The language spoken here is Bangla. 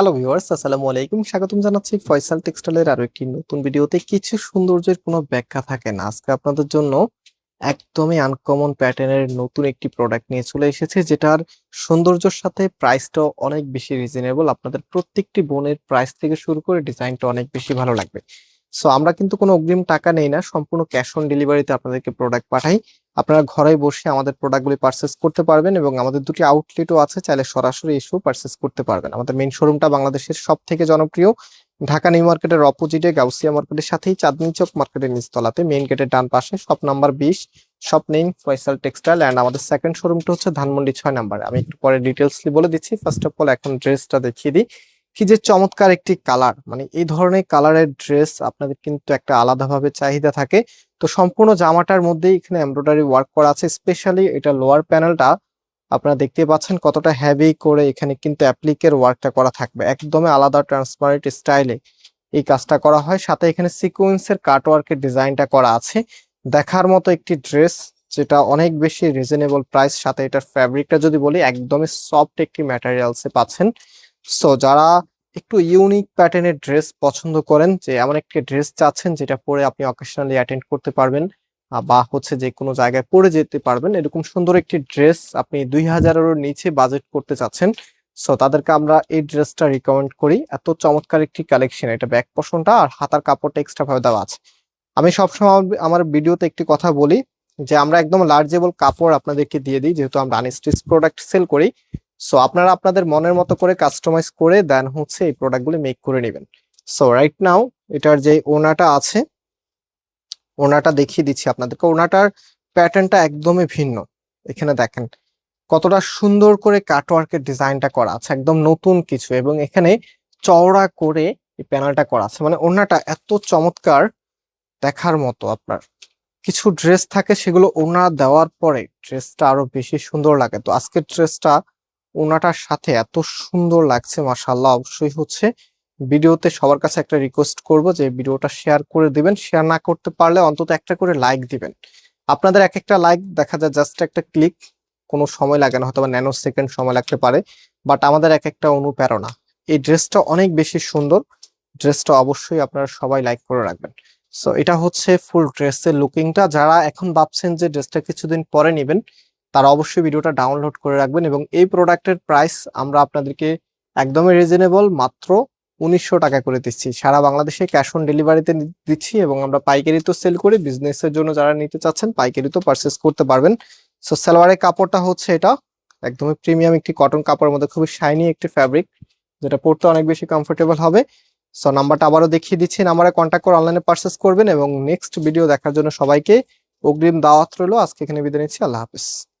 হ্যালো ভিউয়ার্স আসসালামু আলাইকুম। স্বাগতম জানাচ্ছি ফয়সাল টেক্সটাইলের আরও একটি নতুন ভিডিওতে। কিছু সৌন্দর্যের কোনো ব্যাখ্যা থাকে না। আজকে আপনাদের জন্য একদমই আনকমন প্যাটার্নের নতুন একটি প্রোডাক্ট নিয়ে চলে এসেছে, যেটার সৌন্দর্যের সাথে প্রাইসটাও অনেক বেশি রিজনেবল আপনাদের প্রত্যেকটি বোনের প্রাইস থেকে শুরু করে ডিজাইনটা অনেক বেশি ভালো লাগবে। সো আমরা কিন্তু কোনো অগ্রিম টাকা নেই না, সম্পূর্ণ ক্যাশ অন ডেলিভারিতে আপনাদেরকে প্রোডাক্ট পাঠাই। আপনারা ঘরে বসে আমাদের প্রোডাক্টগুলি পারচেস করতে পারবেন এবং আমাদের দুটি আউটলেটও আছে চাইলে সরাসরি এসেও পারচেস করতে পারবেন। আমাদের মেইন শোরুমটা বাংলাদেশের সব থেকে জনপ্রিয়। ঢাকা নিউ মার্কেটের অপোজিটে গাউসিয়া মার্কেটের সাথেই চাঁদনি চক মার্কেটের নিচতলাতে মেইন গেটের ডান পাশে শপ নাম্বার বিশ shop name Faisal textile and আমাদের সেকেন্ড শোরুমটা হচ্ছে ধানমন্ডি ছয় নাম্বার আমি একটু পরে ডিটেলসলি বলে দিচ্ছি। ফার্স্ট অফ অল এখন ড্রেসটা দেখিয়ে দিই। কি যে চমৎকার একটি কালার। মানে এই ধরনের কালারের ড্রেস আপনাদের কিন্তু একটা আলাদাভাবে চাহিদা থাকে। তো সম্পূর্ণ জামাটার মধ্যেই এখানে এমব্রয়ডারি ওয়ার্ক করা আছে। স্পেশালি এটা লোয়ার প্যানেলটা আপনারা দেখতে পাচ্ছেন কতটা হেভি করে এখানে কিন্তু অ্যাপ্লিকের ওয়ার্কটা করা থাকবে। একদমই আলাদা ট্রান্সপারেন্ট স্টাইলে এই কাজটা করা হয়। সাথে এখানে সিকোয়েন্সের কাট ওয়ার্কের ডিজাইনটা করা আছে। দেখার মতো একটি ড্রেস যেটা অনেক বেশি রিজনেবল প্রাইস। সাথে এটার ফ্যাব্রিকটা যদি বলি, একদমই সফট একটি ম্যাটেরিয়ালসে পাচ্ছেন। সো যারা একটু ইউনিক প্যাটার্নের ড্রেস পছন্দ করেন, যে এমন একটি ড্রেস চাচ্ছেন যেটা পরে আপনি অকেশনালি অ্যাটেন্ড করতে পারবেন বা হচ্ছে যে কোনো জায়গায় পরে যেতে পারবেন, এরকম সুন্দর একটি ড্রেস আপনি দুই হাজারেরও নিচে বাজেট করতে চাচ্ছেন সো তাদেরকে আমরা এই ড্রেসটা রিকমেন্ড করি। এত চমৎকার একটি কালেকশন এটা ব্যাক পশনটা আর হাতার কাপড়টা এক্সট্রা ভাবে দেওয়া আছে। আমি সবসময় আমার- ভিডিওতে একটি কথা বলি, যে আমরা একদম লার্জেবল কাপড় আপনাদেরকে দিয়ে দিই, যেহেতু আমরা আনস্টিচ প্রোডাক্ট সেল করি সো আপনারা আপনাদের মনের মতো করে কাস্টমাইজ করে দেন হচ্ছে এই প্রোডাক্টগুলি মেক করে নেবেন। সো রাইট নাও এটার যে ওনাটা আছে, ওনাটা দেখিয়ে দিচ্ছি আপনাদেরকে। ওনাটার প্যাটার্নটা একদমই ভিন্ন। এখানে দেখেন, কতটা সুন্দর করে কাটওয়ার্কের ডিজাইনটা করা আছে, একদম নতুন কিছু এবং এখানে চওড়া করে এই প্যানেলটা করা আছে। মানে ওনাটা এত চমৎকার দেখার মতো আপনার। কিছু ড্রেস থাকে সেগুলো ওনা দেওয়ার পরে ড্রেসটা আরও বেশি সুন্দর লাগে। তো আজকের ড্রেসটা ওনাটার সাথে এত সুন্দর লাগছে মাশাল্লাহ অবশ্যই হচ্ছে ভিডিওতে সবার কাছে একটা রিকোয়েস্ট করব যে ভিডিওটা শেয়ার করে দিবেন। শেয়ার না করতে পারলে অন্তত একটা করে লাইক দিবেন। আপনাদের এক একটা লাইক দেখা যায় জাস্ট একটা ক্লিক কোনো সময় লাগে না হয়তো বা ন্যানো সেকেন্ড সময় লাগতে পারে বাট আমাদের এক একটা অনুপ্রেরণা। এই ড্রেসটা অনেক বেশি সুন্দর। ড্রেসটা অবশ্যই আপনারা সবাই লাইক করে রাখবেন। সো এটা হচ্ছে ফুল ড্রেসের লুকিংটা যারা এখন ভাবছেন যে ড্রেসটা কিছুদিন পরে নেবেন তারা অবশ্যই ভিডিওটা ডাউনলোড করে রাখবেন এবং এই প্রোডাক্টের প্রাইস আমরা আপনাদেরকে একদমই রিজনেবল মাত্র উনিশশো টাকা করে দিচ্ছি। সারা বাংলাদেশে ক্যাশ অন ডেলিভারিতে দিচ্ছি এবং আমরা পাইকারি তো সেল করি বিজনেসের জন্য যারা নিতে চাচ্ছেন পাইকারি তো পারচেস করতে পারবেন। সো সালোয়ারের কাপড়টা হচ্ছে এটা, একদমই প্রিমিয়াম একটি কটন কাপড়ের মধ্যে, খুবই শাইনি একটি ফ্যাব্রিক যেটা পরতে অনেক বেশি কমফোর্টেবল হবে। সো নাম্বারটা আবারও দেখিয়ে দিচ্ছি, নাম্বারে কন্ট্যাক্ট করে অনলাইনে পারচেস করবেন এবং নেক্সট ভিডিও দেখার জন্য সবাইকে অগ্রিম দাওয়াত রইল। আজকে এখানে বিদায় নিচ্ছি, আল্লাহ হাফিজ।